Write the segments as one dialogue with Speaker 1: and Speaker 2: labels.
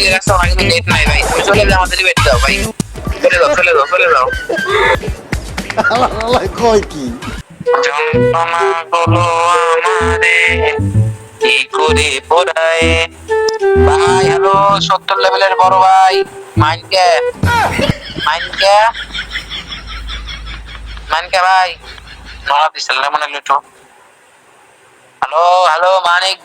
Speaker 1: দিকে রাস্তা আমার কিন্তু নেট নাই ভাই তুমি চলে যাও আমাদের বেড দাও ভাই চলে যাও চলে যাও চলে যাও
Speaker 2: আল্লাহ কয় কি
Speaker 1: যন্ত্রণা গুলো আমারে কি করে পড়ায় ভাই হ্যালো সত্তর লেভেলের বড় ভাই মাইনকে মাইনকে মাইনকে ভাই নড়া দিছিল না মনে লুটো hello hello Manik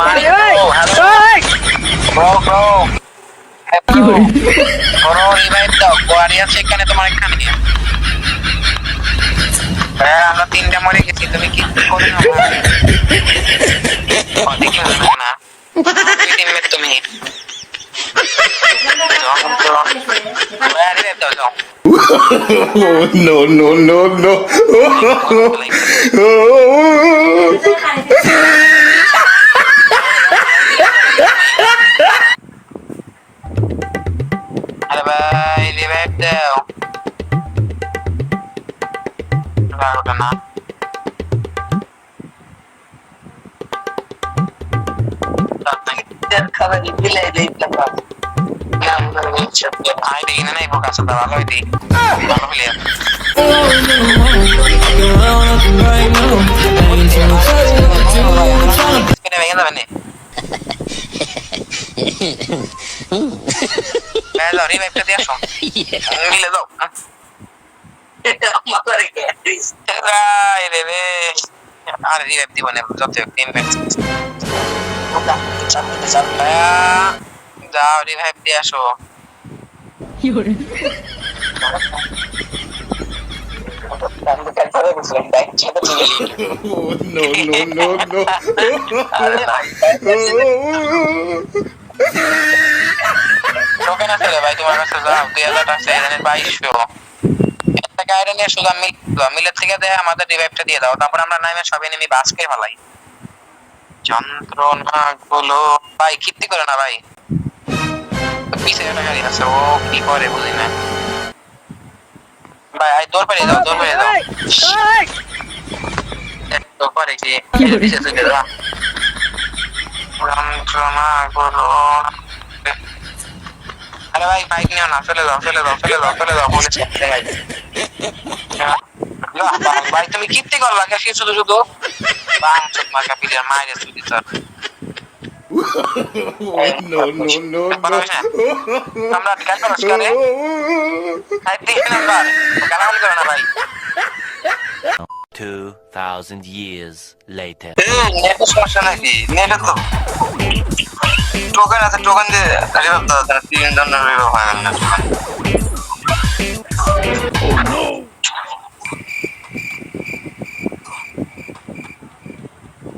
Speaker 1: Manik bro, hello bro bro bro revive দাও কোয়ারি আছে এখানে তোমার এখানে? হ্যাঁ আমরা তিনটা মরে গেছি তুমি কি করে না? তুমি।
Speaker 3: Oh, no, no, no, no.
Speaker 1: আই দেখি না ইবো কাছে ভালো হইতি ভালো হইলে স্ক্রিনে ভেঙে হ্যাঁ মিলে যাও আয় রে রে আর রিভাইভ দিব না যত ম্যাচ যাও রিভাইভ দিয়ে আসো
Speaker 3: Oh, no, no, no, no.
Speaker 1: Token আছে রে ভাই তোমার কাছে যাও দুই হাজার টাকা বাইশশো টাকা নিয়ে শুধু মিল মিলের থেকে দেয় আমাদের রিভাইভটা দিয়ে দাও তারপর আমরা নামে সব এনিমি বাসকে ফেলাই। যন্ত্রণা গুলো ভাই কীর্তি করে না ভাই। পিছিয়ে একটা গাড়ি আছে ও কি করে বুঝি না। ভাই আই দৌড় পেরে যাও দৌড় পেরে যাও একটু পরে কি পিছিয়ে চলে যা। যন্ত্রণা গুলো আরে ভাই বাইক নিও না চলে যাও চলে যাও চলে যাও চলে যাও বলেছি। ভাই ভাই তুমি কীর্তি করলা কে শুধু শুধু বাং চোখ মার্কা মায়ের শুধু sir
Speaker 3: Oh, no, no, no,
Speaker 1: আমরা কাজ করো করে আই তিন নাম্বার গালাগালি করো না ভাই
Speaker 4: 2,000 years later.
Speaker 1: নেটের সমস্যা নাকি নেটে তো টোকেন আছে টোকেন দিয়ে তিন জনের রিভাইভ হয় না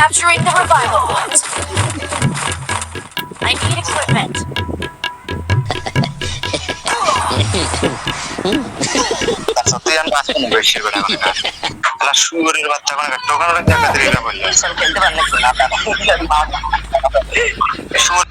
Speaker 5: Capturing the revival point. I need equipment.
Speaker 1: আচ্ছা তুই আমি পাঁচ মিনিট বেশি করে এখন আলা শুয়োরের বাচ্চা কোনো টোকানোর দেখা দিলে না বললে খেলতে পারলে না শুয়োর